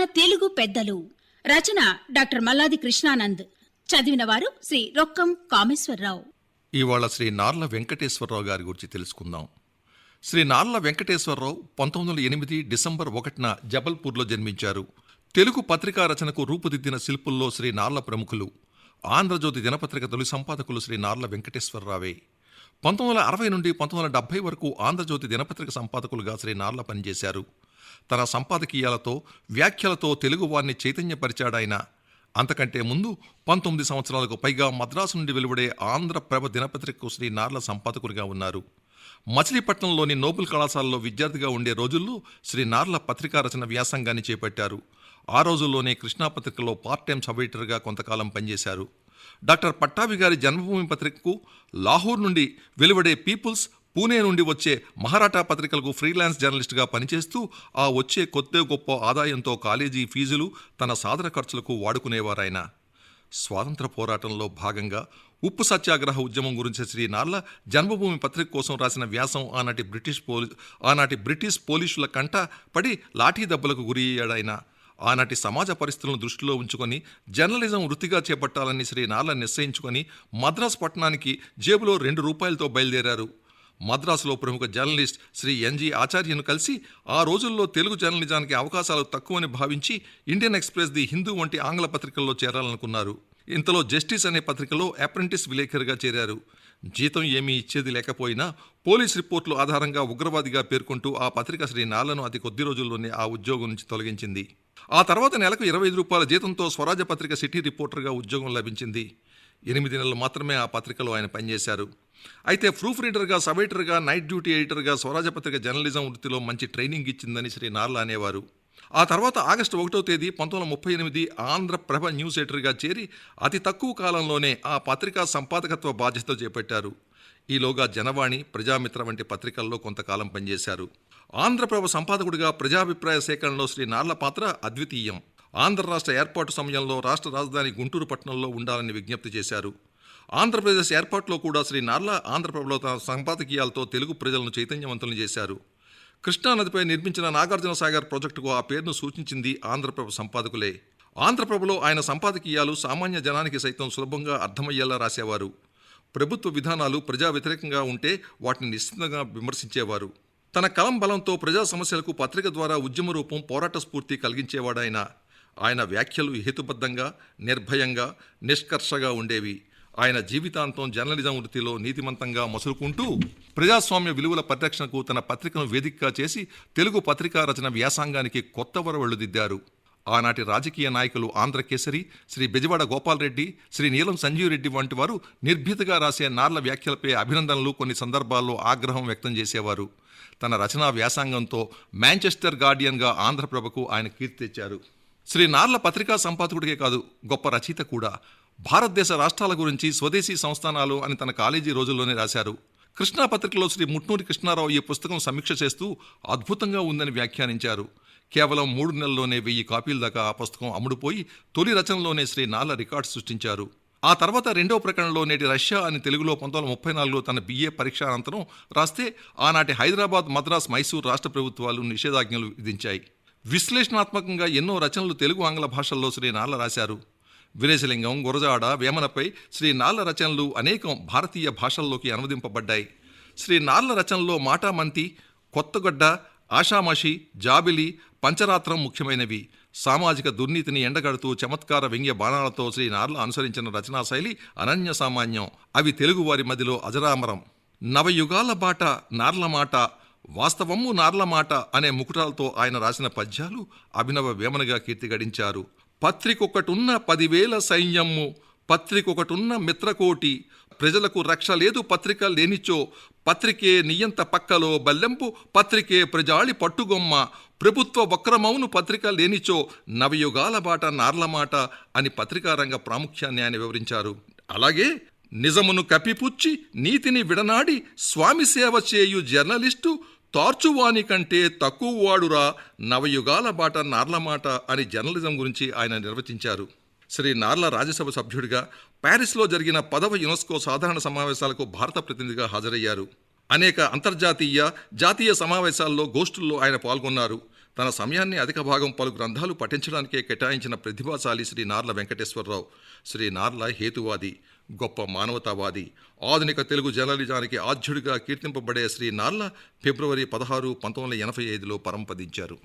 తెలుగు పెద్దలు. రచన డాక్టర్ మల్లాది కృష్ణానంద్. చదివిన వారు శ్రీ రొక్కం కామేశ్వరరావు. ఇవాళ శ్రీ నార్ల వెంకటేశ్వరరావు గారి గురించి తెలుసుకుందాం. శ్రీ నార్ల వెంకటేశ్వరరావు పంతొమ్మిది వందల ఎనిమిది డిసెంబర్ ఒకటిన జబల్పూర్లో జన్మించారు. తెలుగు పత్రికా రచనకు రూపుదిద్దిన శిల్పుల్లో శ్రీ నార్ల ప్రముఖులు. ఆంధ్రజ్యోతి దినపత్రిక తొలి సంపాదకులు శ్రీ నార్ల వెంకటేశ్వరరావే. పంతొమ్మిది వందల అరవై నుండి పంతొమ్మిది వందల డెబ్బై వరకు ఆంధ్రజ్యోతి దినపత్రిక సంపాదకులుగా శ్రీ నార్ల పనిచేశారు. తన సంపాదకీయాలతో వ్యాఖ్యలతో తెలుగువారిని చైతన్యపరిచాడాయన. అంతకంటే ముందు పంతొమ్మిది సంవత్సరాలకు పైగా మద్రాసు నుండి వెలువడే ఆంధ్రప్రభ దినపత్రికకు శ్రీ నార్ల సంపాదకుడిగా ఉన్నారు. మచిలీపట్నంలోని నోబుల్ కళాశాలలో విద్యార్థిగా ఉండే రోజుల్లో శ్రీ నార్ల పత్రికా రచన వ్యాసంగాన్ని చేపట్టారు. ఆ రోజుల్లోనే కృష్ణా పత్రికలో పార్ట్ టైం సబ్ ఎడిటర్గా కొంతకాలం పనిచేశారు. డాక్టర్ పట్టాభి గారి జన్మభూమి పత్రికకు లాహోర్ నుండి వెలువడే పీపుల్స్ పూణే నుండి వచ్చే మహారాఠా పత్రికలకు ఫ్రీలాన్స్ జర్నలిస్టుగా పనిచేస్తూ ఆ వచ్చే కొత్త గొప్ప ఆదాయంతో కాలేజీ ఫీజులు తన సాధన ఖర్చులకు వాడుకునేవారాయన. స్వాతంత్ర పోరాటంలో భాగంగా ఉప్పు సత్యాగ్రహ ఉద్యమం గురించి శ్రీ నార్ల జన్మభూమి పత్రిక కోసం రాసిన వ్యాసం ఆనాటి బ్రిటిష్ పోలీ ఆనాటి బ్రిటిష్ పోలీసుల కంట పడి లాఠీ దెబ్బలకు గురి అయ్యాడాయన. ఆనాటి సమాజ పరిస్థితులను దృష్టిలో ఉంచుకొని జర్నలిజం వృత్తిగా చేపట్టాలని శ్రీ నార్ల నిశ్చయించుకొని మద్రాసు పట్టణానికి జేబులో రెండు రూపాయలతో బయలుదేరారు. మద్రాసులో ప్రముఖ జర్నలిస్ట్ శ్రీ ఎన్జి ఆచార్యను కలిసి ఆ రోజుల్లో తెలుగు జర్నలిజానికి అవకాశాలు తక్కువని భావించి ఇండియన్ ఎక్స్ప్రెస్ ది హిందూ వంటి ఆంగ్ల పత్రికల్లో చేరాలనుకున్నారు. ఇంతలో జస్టిస్ అనే పత్రికలో అప్రెంటిస్ విలేకరుగా చేరారు. జీతం ఏమీ ఇచ్చేది లేకపోయినా పోలీస్ రిపోర్టుల ఆధారంగా ఉగ్రవాదిగా పేర్కొంటూ ఆ పత్రిక శ్రీ నాలను అతి కొద్ది రోజుల్లోనే ఆ ఉద్యోగం నుంచి తొలగించింది. ఆ తర్వాత నెలకు ఇరవై ఐదు రూపాయల జీతంతో స్వరాజ్య పత్రిక సిటీ రిపోర్టర్గా ఉద్యోగం లభించింది. ఎనిమిది నెలలు మాత్రమే ఆ పత్రికలో ఆయన పనిచేశారు. అయితే ప్రూఫ్ రీడర్గా సబ్ ఎడిటర్గా నైట్ డ్యూటీ ఎడిటర్గా స్వరాజ్య పత్రిక జర్నలిజం వృత్తిలో మంచి ట్రైనింగ్ ఇచ్చిందని శ్రీ నార్ల అనేవారు. ఆ తర్వాత ఆగస్టు ఒకటో తేదీ పంతొమ్మిది ముప్పై ఎనిమిది ఆంధ్రప్రభ న్యూస్ ఎడిటర్గా చేరి అతి తక్కువ కాలంలోనే ఆ పత్రికా సంపాదకత్వ బాధ్యత చేపట్టారు. ఈలోగా జనవాణి ప్రజామిత్ర వంటి పత్రికల్లో కొంతకాలం పనిచేశారు. ఆంధ్రప్రభ సంపాదకుడిగా ప్రజాభిప్రాయ సేకరణలో శ్రీ నార్ల పాత్ర అద్వితీయం. ఆంధ్ర రాష్ట్ర ఏర్పాటు సమయంలో రాష్ట్ర రాజధాని గుంటూరు పట్టణంలో ఉండాలని విజ్ఞప్తి చేశారు. ఆంధ్రప్రదేశ్ ఏర్పాటులో కూడా శ్రీ నార్ల ఆంధ్రప్రభలో తన సంపాదకీయాలతో తెలుగు ప్రజలను చైతన్యవంతులను చేశారు. కృష్ణానదిపై నిర్మించిన నాగార్జున సాగర్ ప్రాజెక్టుకు ఆ పేరును సూచించింది ఆంధ్రప్రభ సంపాదకులే. ఆంధ్రప్రభలో ఆయన సంపాదకీయాలు సామాన్య జనానికి సైతం సులభంగా అర్థమయ్యేలా రాసేవారు. ప్రభుత్వ విధానాలు ప్రజా వ్యతిరేకంగా ఉంటే వాటిని నిశ్చితంగా విమర్శించేవారు. తన కలం బలంతో ప్రజా సమస్యలకు పత్రిక ద్వారా ఉద్యమ రూపం పోరాట స్ఫూర్తి కలిగించేవాడాయన. ఆయన వ్యాఖ్యలు హేతుబద్ధంగా నిర్భయంగా నిష్కర్షగా ఉండేవి. ఆయన జీవితాంతం జర్నలిజం వృత్తిలో నీతిమంతంగా మసులుకుంటూ ప్రజాస్వామ్య విలువల పరిరక్షణకు తన పత్రికను వేదికగా చేసి తెలుగు పత్రికా రచన వ్యాసాంగానికి కొత్త వరవళ్ళు దిద్దారు. ఆనాటి రాజకీయ నాయకులు ఆంధ్రకేసరి శ్రీ బెజవాడ గోపాల్రెడ్డి శ్రీ నీలం సంజీవరెడ్డి వంటి వారు నిర్భీతగా రాసే నార్ల వ్యాఖ్యలపై అభినందనలు కొన్ని సందర్భాల్లో ఆగ్రహం వ్యక్తం చేసేవారు. తన రచనా వ్యాసాంగంతో మాంచెస్టర్ గార్డియన్గా ఆంధ్రప్రభకు ఆయన కీర్తి తెచ్చారు. శ్రీ నార్ల పత్రికా సంపాదకుడికే కాదు గొప్ప రచయిత కూడా. భారతదేశ రాష్ట్రాల గురించి స్వదేశీ సంస్థానాలు అని తన కాలేజీ రోజుల్లోనే రాశారు. కృష్ణా పత్రికలో శ్రీ ముట్నూరి కృష్ణారావు ఈ పుస్తకం సమీక్ష చేస్తూ అద్భుతంగా ఉందని వ్యాఖ్యానించారు. కేవలం మూడు నెలల్లోనే వెయ్యి కాపీల దాకా ఆ పుస్తకం అమ్ముడుపోయి తొలి రచనలోనే శ్రీ నాల రికార్డు సృష్టించారు. ఆ తర్వాత రెండవ ప్రకటనలో నేటి రష్యా అని తెలుగులో పంతొమ్మిది వందల ముప్పై నాలుగులో తన బిఏ పరీక్ష అనంతరం రాస్తే ఆనాటి హైదరాబాద్ మద్రాస్ మైసూర్ రాష్ట్ర ప్రభుత్వాలు నిషేధాజ్ఞలు విధించాయి. విశ్లేషణాత్మకంగా ఎన్నో రచనలు తెలుగు ఆంగ్ల భాషల్లో శ్రీ నార్ల రాశారు. వీరేశలింగం గురజాడ వేమనపై శ్రీ నార్ల రచనలు అనేకం భారతీయ భాషల్లోకి అనువదింపబడ్డాయి. శ్రీ నార్ల రచనలో మాటామంతి కొత్తగొడ్డ ఆషామాషి జాబిలి పంచరాత్రం ముఖ్యమైనవి. సామాజిక దుర్నీతిని ఎండగడుతూ చమత్కార వ్యంగ్య బాణాలతో శ్రీ నార్ల అనుసరించిన రచనా శైలి అనన్య సామాన్యం. అవి తెలుగువారి మదిలో అజరామరం. నవయుగాల బాట నార్ల మాట వాస్తవము నార్ల మాట అనే ముకుటాలతో ఆయన రాసిన పద్యాలు అభినవ వేమనగా కీర్తి గడించారు. పత్రికొకటున్న పదివేల సైన్యము పత్రికొకటున్న మిత్రకోటి. ప్రజలకు రక్ష లేదు పత్రిక లేనిచో పత్రికే నియంత పక్కలో బల్లెంపు పత్రికే ప్రజాళి పట్టుగొమ్మ. ప్రభుత్వ వక్రమౌను పత్రిక లేనిచో నవయుగాల బాట నార్లమాట అని పత్రికా రంగ ప్రాముఖ్యాన్ని ఆయన వివరించారు. అలాగే నిజమును కప్పిపుచ్చి నీతిని విడనాడి స్వామి సేవ చేయు జర్నలిస్టు తార్చువాని కంటే తక్కువ వాడురా నవయుగాల బాట నార్లమాట అని జర్నలిజం గురించి ఆయన నిర్వచించారు. శ్రీ నార్ల రాజ్యసభ సభ్యుడిగా ప్యారిస్లో జరిగిన పదవ యునెస్కో సాధారణ సమావేశాలకు భారత ప్రతినిధిగా హాజరయ్యారు. అనేక అంతర్జాతీయ జాతీయ సమావేశాల్లో గోష్ఠుల్లో ఆయన పాల్గొన్నారు. తన సమయాన్ని అధిక భాగం పలు గ్రంథాలు పఠించడానికే కేటాయించిన ప్రతిభాశాలి శ్రీ నార్ల వెంకటేశ్వరరావు. శ్రీ నార్ల హేతువాది గొప్ప మానవతావాది ఆధునిక తెలుగు జర్నలిజానికి ఆద్యుడిగా కీర్తింపబడే శ్రీ నార్ల ఫిబ్రవరి పదహారు పంతొమ్మిది వందల ఎనభై ఐదులో పరంపదించారు.